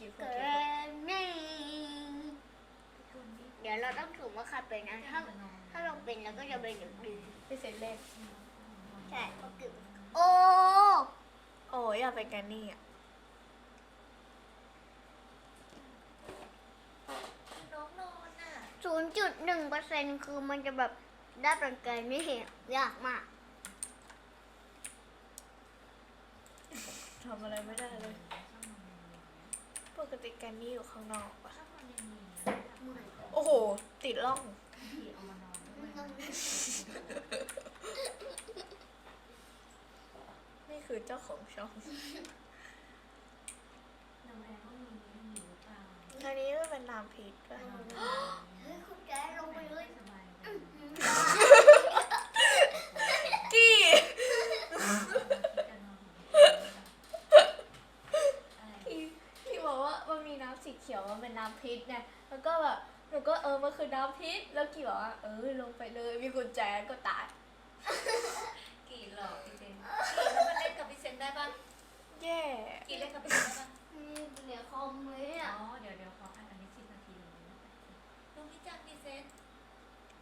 กี่คนเกิกี่คนนนี่เดี๋ยวเราต้องถูกว่าใครเป็นนะถ้าถ้าเราเป็นเราก็จะเป็นอย่างดีพี่เซนเลขใช่ก็คือโอ้โอ้ยอยากเป็นแกนนี่อะน้องนอนน่ะศูนย์จุดหนึ่งเปอร์เซ็นต์คือมันจะแบบได้เป็นเกินนี่ยากมากทำอะไรไม่ได้เลย ปกติแกนนี่อยู่ข้างนอกปะโอ้โห ติดล่อง นี่คือเจ้าของช่องอันนี้มันเป็นน้ำพริกป่ะเฮ้ยคุณแกลงไปเลย กี้ที่ที่บอกว่ามันมีน้ำสีเขียว พิษเนี่ยแล้วก็แบบหนูก็เออมันคือน้ำพิษแล้วกี่บอกว่าเออลงไปเลยมีกุญแจก็ตาย กี่หลอกพี่เซนกี่แล้วมันเล่นกับพี่เซนได้ปะ แย่ กี่เล่นกับพี่เซนได้ปะ นี่เหลือคอมเลย อ๋ อะ อ เดี๋ยวเดี๋ยวขออันอันนี้สิบนาทีเลยนะลุงพี่จันพี่เซน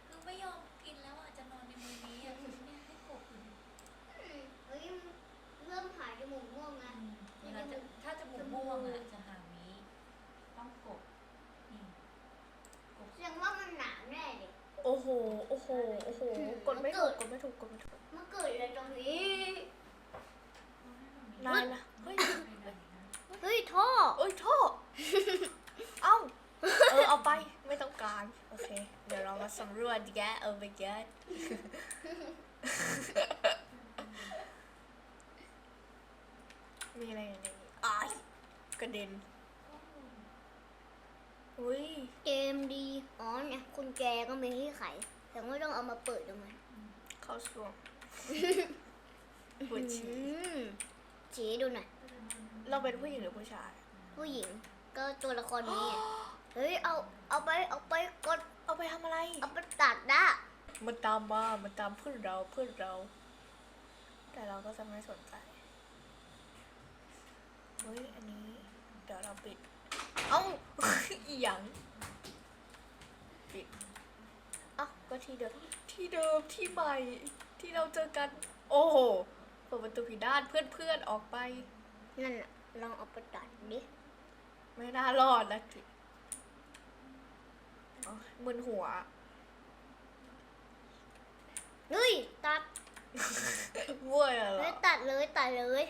ลุงไม่ยอมกินแล้วอะจะนอนในมือนี้อะเนี่ยให้กบอยู่เนี่ย เฮ้ยเริ่มหายจมูกม่วงนะ เวลาจะถ้าจมูกม่วงอะจะหามีต้องกบนี่กบ แสดงว่ามันหนาวแน่เลย โอ้โห โอ้โห โอ้โห กดไม่ถูก กดไม่ถูก กดไม่ถูก มันเกิดอะไรตรงนี้นายละเฮ้ย เฮ้ยท่อเอ้ยโทษเอ้า เออเอาไป ไม่ต้องการ โอเค เดี๋ยวเรามาสำรวจแกะเออไปแกะมีอะไรอยู่ในนี้อ้ายกระเด็น อุ้ยเกมดี อ๋อเนี่ยคุณแจก็มีที่ไขแต่ไม่ต้องเอามาเปิดดูมันเข้าช่วงปวดฉี่อืมชี้ดูหน่อย เราเป็นผู้หญิงหรือผู้ชาย ผู้หญิงก็ตัวละครนี้อะเฮ้ย เอา เอาไป เอาไปกด เอาไปทำอะไร เอาไปตัดได้มันตามมา มันตามเพื่อนเรา เพื่อนเรา แต่เราก็จะไม่สนใจ เฮ้ย อันนี้ เดี๋ยวเราปิด เอ้า อีหยังปิดเอ้าก็ที่เดิมที่เดิมที่ใหม่ที่เราเจอกัน โอ้โหเปิดประตูผิดด้านเพื่อนๆออกไป นั่นน่ะลองเอาไปตัดดิไม่น่ารอดนะกิอ๋อมึนหัวเฮ้ยตัดมั่วเหรอเฮ้ยตัดเลยตัดเลย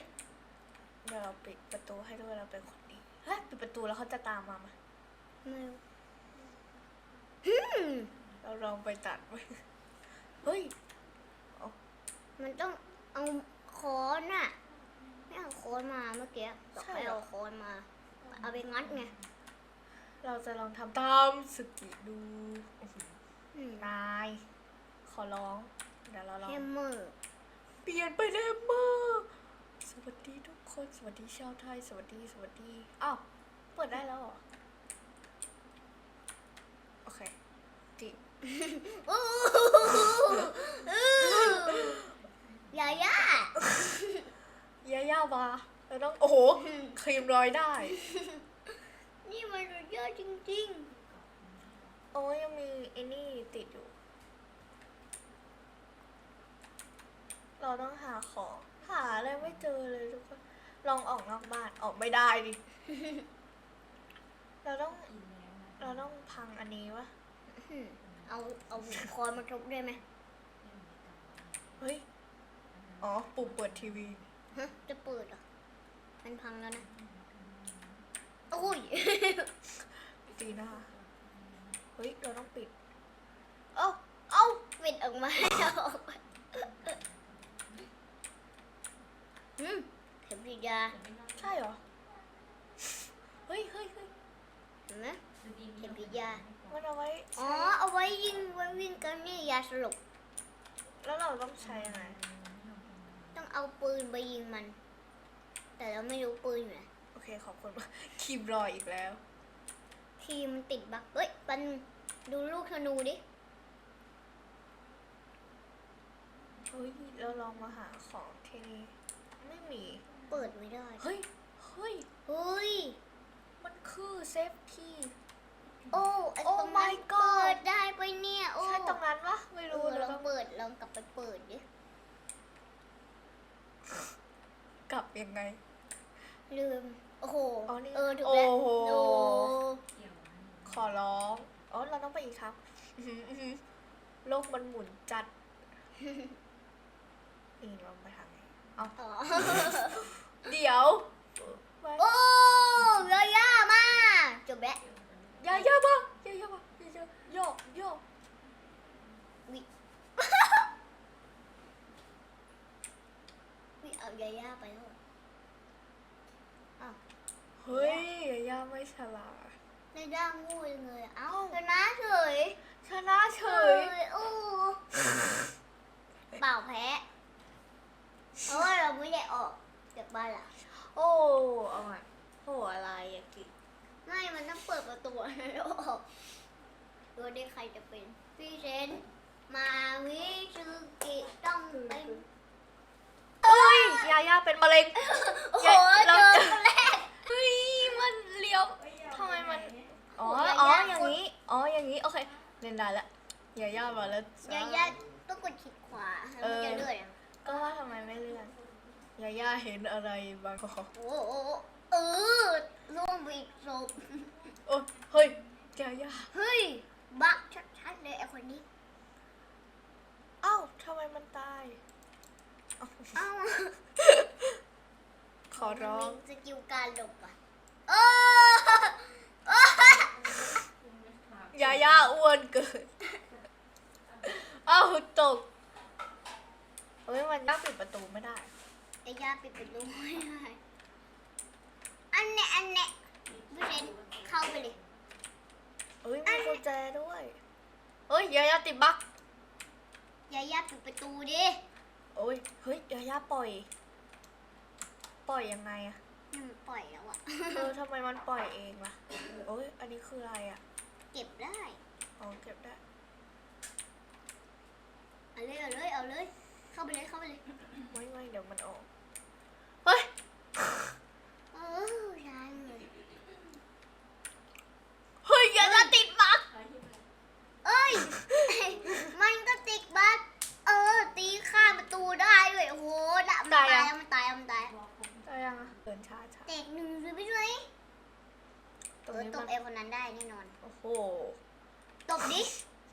เดี๋ยวเราปิดประตูให้ด้วยเราเป็นคนดี เฮ้ยปิดประตูแล้วเขาจะตามมาไหมไม่รู้ฮึมเราลองไปตัดไว้เฮ้ยมันต้องเอาค้อนน่ะ ไม่เอาค้อนมาเมื่อกี้บอกให้เอาค้อนมา เอาไปงัดไง เราจะลองทำตามสกิดูอืมนาย ขอร้อง เดี๋ยวเราลองแฮมเมอร์ เปลี่ยนไปเลยเมอร์ สวัสดีทุกคน สวัสดีชาวไทย สวัสดี สวัสดี อ้าว เปิดได้แล้วเหรอ โอเคจิอู้ยาย่าย่าย่ามาเราต้อง โอ้โห ครีมรอยได้ นี่มันสุดยอดจริงโอ้ยยังมีไอ้นี่ติดอยู่ เราต้องหาของหาอะไรไม่เจอเลยทุกคน ลองออกนอกบ้านออกไม่ได้ดิ เราต้องเราต้องพังอันนี้วะๆอืมเอาเอาคอนมาทุบได้ไหมเฮ้ย อ๋อปุ่มเปิดทีวี ฮะจะเปิดเหรอมันพังแล้วนะโอ้ยตีหน้าเฮ้ย เราต้องปิด เอ้าเอ้าปิดออกมาเอาออกมาอืมเข็มฉีดยา ใช่เหรอ เฮ้ยเฮ้ยเฮ้ย เห็นไหมเข็มฉีดยา มันเอาไว้ อ๋อ ใช้ เอาไว้ยิงไว้วิ่งกันนี่ยาสลบ แล้วเราต้อง ใช้ยังไงต้องเอาปืนไปยิงมัน แต่เราไม่รู้ปืนอยู่ไหนโอเคขอบคุณมากคีมรอยอีกแล้ว ทีมนติดบักเฮ้ยปันดูลูกธนูดิ เฮ้ยเราลองมาหาของที่นี่ไม่มี เปิดไม่ได้เฮ้ย เฮ้ย เฮ้ย มันโอ้ไอ้โอ้ตรงนั้น my god เปิดได้ไปเนี่ย โอ้ ใช่ตรงนั้นปะไม่ เอ รู้ อ เดี๋ ล ยว อง ต้อง เปิดลองกลับไปเปิดดิ กลับ ยังไง ลืม โอ้โห อ๋อนี่ เออ ถูกแล้วโอ้โหโอ้เกี่ยวนะขอร้อง อ๋อ เราต้องไปอีกครับ อื้อหืออื้อหือโลกมันหมุนจัด นี่เราไปทางไหนเอาอ๋อ เดี๋ยวไป โอ้ยายามาจบแล้ว อย่าอย่ามาอย่าอย่ามาอย่าอย่าย่อย่อ วิ วิเอายายาไปแล้วเหรออ้าว เฮ้ยอย่าอย่า ไม่ฉลาดในด้านงูยังเลย เอ้าชนะเฉยชนะเฉยยโอ้เปล่าแพ้เพราะว่าเราไม่ได้ออกจากบ้านละโอ้เอาใหม่โอ้อะไรอะกิไม่มันต้องเปิดประตูให้เราออกดูได้ใครจะเป็น พี่เซนมาวิซึกิต้องเป็นเอ้ยยาย่าเป็นมะเร็งโอ้โหเราเจอคนแรก เฮ้ย มันเลี้ยว ทำไมมัน อ๋อ โอ้ย อ๋อ ยาย่า อย่างนี้ อ๋อ อย่างนี้ โอ เคเล่นได้ละยาย่ามาแล้วจ้ยายาต้องกดคลิกขวาแล้วมันจะเลื่อนอะก็ว่าทำไมไม่เลื่อนยาย่าเห็นอะไรบางขอโอ้โหเออล่วงไปอีกศพโอ้เฮ้ยยาย่าเฮ้ย บักชัดๆเลยไอ้คนนี้ เอ้าทำไมมันตาย เอ้าเอ้าขอร้องมันมีสกิลการหลบอะเออ ยาย่าอ้วนเกินเอ้าตกเฮ้ยมันย่าปิดประตูไม่ได้ ไอ้ยาปิดประตูไม่ได้อันเนี้ยอันเนี้ยพี่เซนเข้าไปเลยเฮ้ยมีกุญแจด้วยเฮ้ยยาย่าติดบั๊กยายาปิดประตูดิโอ้ยเฮ้ยยาย่าปล่อย ปล่อยยังไงอะนี่มันปล่อยแล้วอะเออทำไมมันปล่อยเองล่ะโอ้ยอันนี้คืออะไรอะ เก็บได้ อ๋อเก็บได้ เอาเลยเอาเลยเอาเลย เข้าไปเลยเข้าไปเลยไม่ไม่เดี๋ยวมันออก เฮ้ย เออใช่เลย เฮ้ยยาย่าติดบั๊ก เอ้ย มันก็ติดบัสเออ ตีข้ามประตูได้ด้วยโอ้โหละมันตายแล้วมันตายแล้วมันตาย ได้ยังอะเดินช้าช้า แตกหนึ่งเลยไปด้วย ตรง เออ นี้ ต มั บ น ไอ้คนนั้นได้แน่นอน โอ้โห ตบ ดิ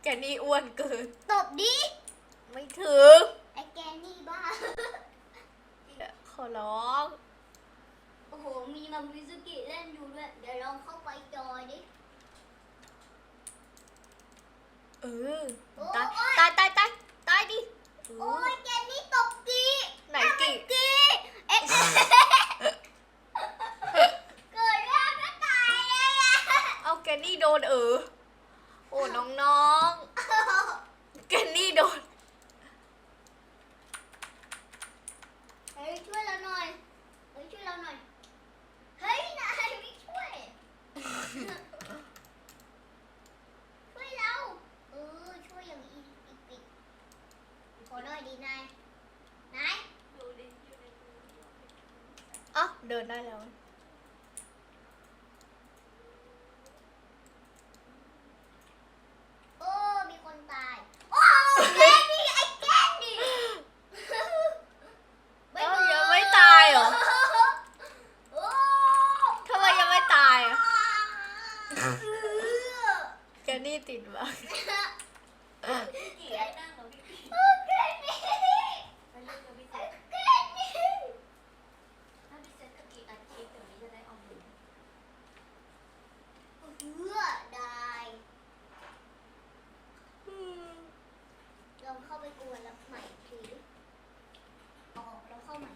แกนี่อ้วนเกิน ตบดิ ไม่ถึง ไอ้แกนี่บ้า ขอร้อง โอ้โห มีมามิซุกิเล่นอยู่ด้วย เดี๋ยวลองเข้าไปจอยดิ เออโอ้ตายยตายตายตายตายดิเอโอ้อยแกนี่ตบกีไหนกี่กีเอ๊ะ เกิดเรื่องก็ตายเลยอะ เอาแกนี่โดนเออ โอ้น้องๆ แกนี่โดน เฮ้ยช่วยเราหน่อย เฮ้ยช่วยเราหน่อย เฮ้ยนายไม่ช่วย ช่วยเรา เออช่วยอย่างอีอีปิด ขอหน่อยดีนายนายเอ้าเดินได้แล้ว โอ้ มีคนตาย โอ้แกนี่ไอ้แกนี่เอ้ายังไม่ตายเหรอ โอ้ทำไมยังไม่ตายอะเออแกนี่ติดบั๊กกี่ไอ้นั่งเหรอพี่ โอ้แกนี่ ไปเล่นกับพี่เซน แกนี่ ถ้าพี่เซนกับกี่อัดคลิปเดี๋ยวนี้จะได้เอาบุญ เพื่อได้ลองเข้าไปกวนแล้วใหม่อีกทีดิออกแล้วเข้าใหม่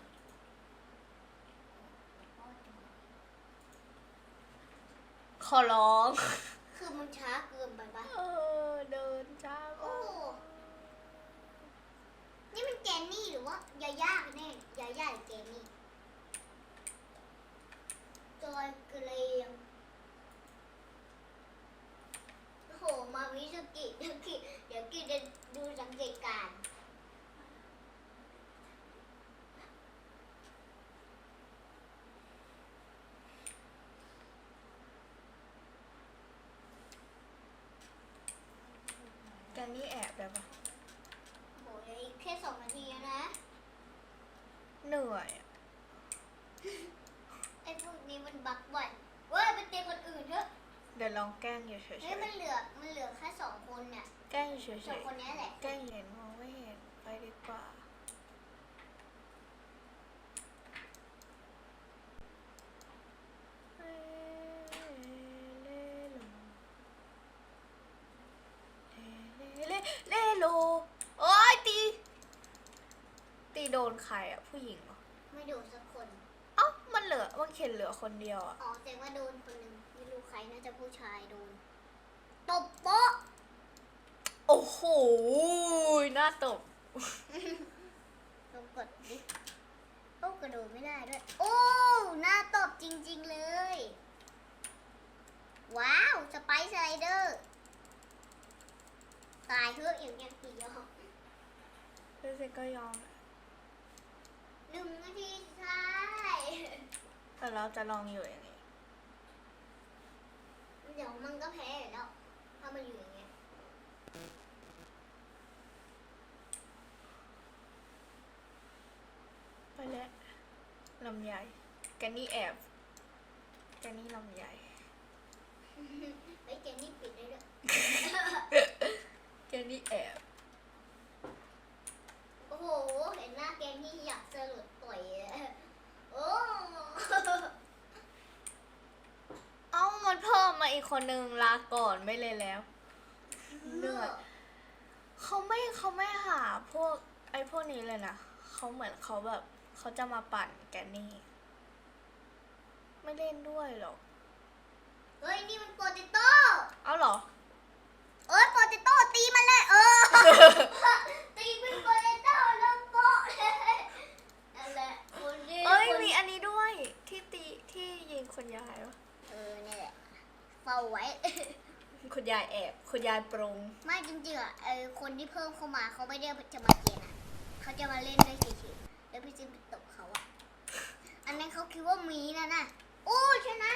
ขอร้อง คือมันช้าเกิน นี่แอบแล้วปะโอ้ยแค่สองนาทีนะ เหนื่อยไอพวกนี้มันบักบ่อยเว้ยไปเตะคนอื่นเถอะเดี๋ยวลองแกล้งอยู่เฉยเฮ้ยมันเหลือ มันเหลือแค่สองคนเนี่ยแกล้งเฉยู่เฉสองคนนี้แหละแกล้งเห็นมองไม่เห็นไปดีกว่า นใครอะ ผู้หญิงเหรอไม่โดนสักคน เอ้ามันเหลือมันเข็นเหลือคนเดียวอะอ๋อแต่ว่าโดนคนหนึ่งไม่รู้ใครน่าจะผู้ชายโดน ตบโป๊ะ โอ้โหหน้าตบลองกดดิ โอ้กระโดดไม่ได้ด้วย โอ้หน้าตบจริงๆเลย ว้าว สไปซ์ไซเดอร์ ตายเถอะอย่างเงี้ยปียอมเพื่อนก็ยอมหนึ่ง นาทีสุดท้ายแต่เราจะลองอยู่อย่างนี้เดี๋ยวมันก็แพ้อยู่แล้วถ้ามันอยู่อย่างเงี้ยไปแล้วลำใหญ่แกนี่แอบแกนี่ลำใหญ่ไอ้ยเจนนี่ปิดได้ด้วยแกนี่แอบ โอ้โห เห็นหน้าแกนี่อยากสลุดต่อยอะโอ้เอ้ามันเพิ่มมาอีกคนนึงลาก่อนไม่เลยแล้วเหนื่อยเขาไม่เขาไม่หาพวกไอ้พวกนี้เลยนะเขาเหมือนเขาแบบเขาจะมาปั่นแกนี่ ไม่เล่นด้วยหรอกเฮ้ยนี่มันโปเตโต้เอาเหรอ เอ้ยโปเตโต้ตีมันเลยเออ ตีเป็นโปเตโต้แล้วโปะเลยนั่นแหละคนนี้ เอ้ย คน มีอันนี้ด้วยที่ตีที่ยิงคุณยายวะ เออนี่นแหละเฝ้า ไว้ คุณยายแอบ คุณยายปรงไม่จริงๆอะไอคนที่เพิ่มเข้ามาเขาไม่ได้จะมาเกณฑ์อะเขาจะมาเล่นด้วยเฉยๆแล้วพี่จิมไปตบเขาอะ อันนั้นเขาคิดว่ามีนะน่ะโอ้ชนะ